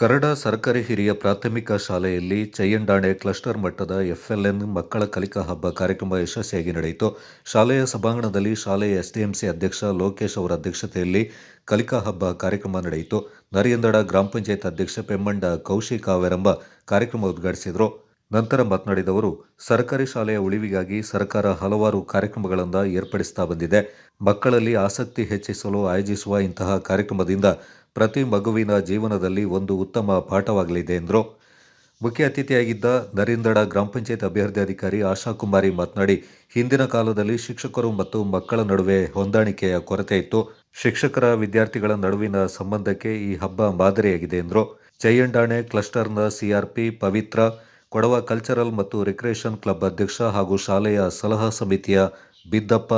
ಕರಡ ಸರ್ಕಾರಿ ಹಿರಿಯ ಪ್ರಾಥಮಿಕ ಶಾಲೆಯಲ್ಲಿ ಚಯ್ಯಂಡಾಣೆ ಕ್ಲಸ್ಟರ್ ಮಟ್ಟದ ಎಫ್ಎಲ್ಎನ್ ಮಕ್ಕಳ ಕಲಿಕಾ ಹಬ್ಬ ಕಾರ್ಯಕ್ರಮ ಯಶಸ್ವಿಯಾಗಿ ನಡೆಯಿತು. ಶಾಲೆಯ ಸಭಾಂಗಣದಲ್ಲಿ ಶಾಲೆಯ ಎಸ್ಡಿಎಂಸಿ ಅಧ್ಯಕ್ಷ ಲೋಕೇಶ್ ಅವರ ಅಧ್ಯಕ್ಷತೆಯಲ್ಲಿ ಕಲಿಕಾ ಹಬ್ಬ ಕಾರ್ಯಕ್ರಮ ನಡೆಯಿತು. ನರಿಯಂದಡ ಗ್ರಾಮ ಪಂಚಾಯತ್ ಅಧ್ಯಕ್ಷ ಪೆಮ್ಮಂಡ ಕೌಶಿಕ್ ಅವರೆಂಬ ಕಾರ್ಯಕ್ರಮ ಉದ್ಘಾಟಿಸಿದರು. ನಂತರ ಮಾತನಾಡಿದವರು, ಸರ್ಕಾರಿ ಶಾಲೆಯ ಉಳಿವಿಗಾಗಿ ಸರ್ಕಾರ ಹಲವಾರು ಕಾರ್ಯಕ್ರಮಗಳನ್ನು ಏರ್ಪಡಿಸ್ತಾ ಬಂದಿದೆ. ಮಕ್ಕಳಲ್ಲಿ ಆಸಕ್ತಿ ಹೆಚ್ಚಿಸಲು ಆಯೋಜಿಸುವ ಇಂತಹ ಕಾರ್ಯಕ್ರಮದಿಂದ ಪ್ರತಿ ಮಗುವಿನ ಜೀವನದಲ್ಲಿ ಒಂದು ಉತ್ತಮ ಪಾಠವಾಗಲಿದೆ ಎಂದರು. ಮುಖ್ಯ ಅತಿಥಿಯಾಗಿದ್ದ ನರಿಂದಡ ಗ್ರಾಮ ಪಂಚಾಯತ್ ಅಭಿವೃದ್ಧಿ ಅಧಿಕಾರಿ ಆಶಾ ಕುಮಾರಿ ಮಾತನಾಡಿ, ಹಿಂದಿನ ಕಾಲದಲ್ಲಿ ಶಿಕ್ಷಕರು ಮತ್ತು ಮಕ್ಕಳ ನಡುವೆ ಹೊಂದಾಣಿಕೆಯ ಕೊರತೆ ಇತ್ತು. ಶಿಕ್ಷಕರ ವಿದ್ಯಾರ್ಥಿಗಳ ನಡುವಿನ ಸಂಬಂಧಕ್ಕೆ ಈ ಹಬ್ಬ ಮಾದರಿಯಾಗಿದೆ ಎಂದರು. ಚೈಯಂಡಾಣೆ ಕ್ಲಸ್ಟರ್ನ ಸಿಆರ್ಪಿ ಪವಿತ್ರ, ಕೊಡವ ಕಲ್ಚರಲ್ ಮತ್ತು ರಿಕ್ರಿಯೇಷನ್ ಕ್ಲಬ್ ಅಧ್ಯಕ್ಷ ಹಾಗೂ ಶಾಲೆಯ ಸಲಹಾ ಸಮಿತಿಯ ಬಿದ್ದಪ್ಪ,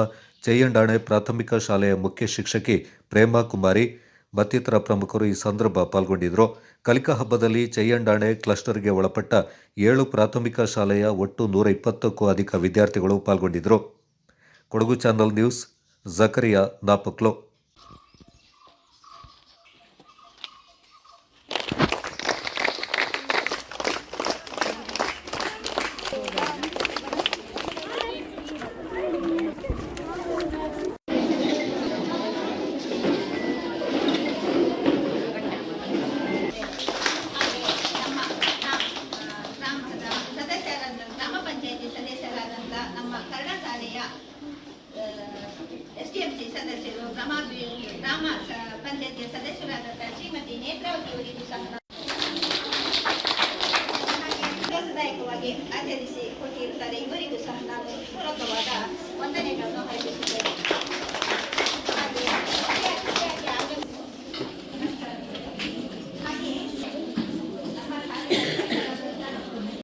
ಜಯಂಡಾಣೆ ಪ್ರಾಥಮಿಕ ಶಾಲೆಯ ಮುಖ್ಯ ಶಿಕ್ಷಕಿ ಪ್ರೇಮಾ ಕುಮಾರಿ ಮತ್ತಿತರ ಪ್ರಮುಖರು ಈ ಸಂದರ್ಭ ಪಾಲ್ಗೊಂಡಿದ್ದರು ಕಲಿಕಾ ಹಬ್ಬದಲ್ಲಿ ಚಯ್ಯಂಡಾಣೆ ಕ್ಲಸ್ಟರ್ಗೆ ಒಳಪಟ್ಟ ಏಳು ಪ್ರಾಥಮಿಕ ಶಾಲೆಯ ಒಟ್ಟು ನೂರ ಇಪ್ಪತ್ತಕ್ಕೂ ಅಧಿಕ ವಿದ್ಯಾರ್ಥಿಗಳು ಪಾಲ್ಗೊಂಡಿದ್ದರು ಕೊಡಗು ಚಾನಲ್ ನ್ಯೂಸ್, ಜಕರಿಯಾ ನಾಪಕ್ಲೋ. ಸಮಾಧಿ ಗ್ರಾಮ ಪಂಚಾಯತಿಯ ಸದಸ್ಯರಾದಂತಹ ಶ್ರೀಮತಿ ನೇತ್ರಾವತಿ ಅವರಿಗೂ ಸಹ ಆಚರಿಸಿ ಕೊಟ್ಟಿರುತ್ತಾರೆ ಇವರಿಗೂ ಸಹ ನಾವು ಪೂರಕ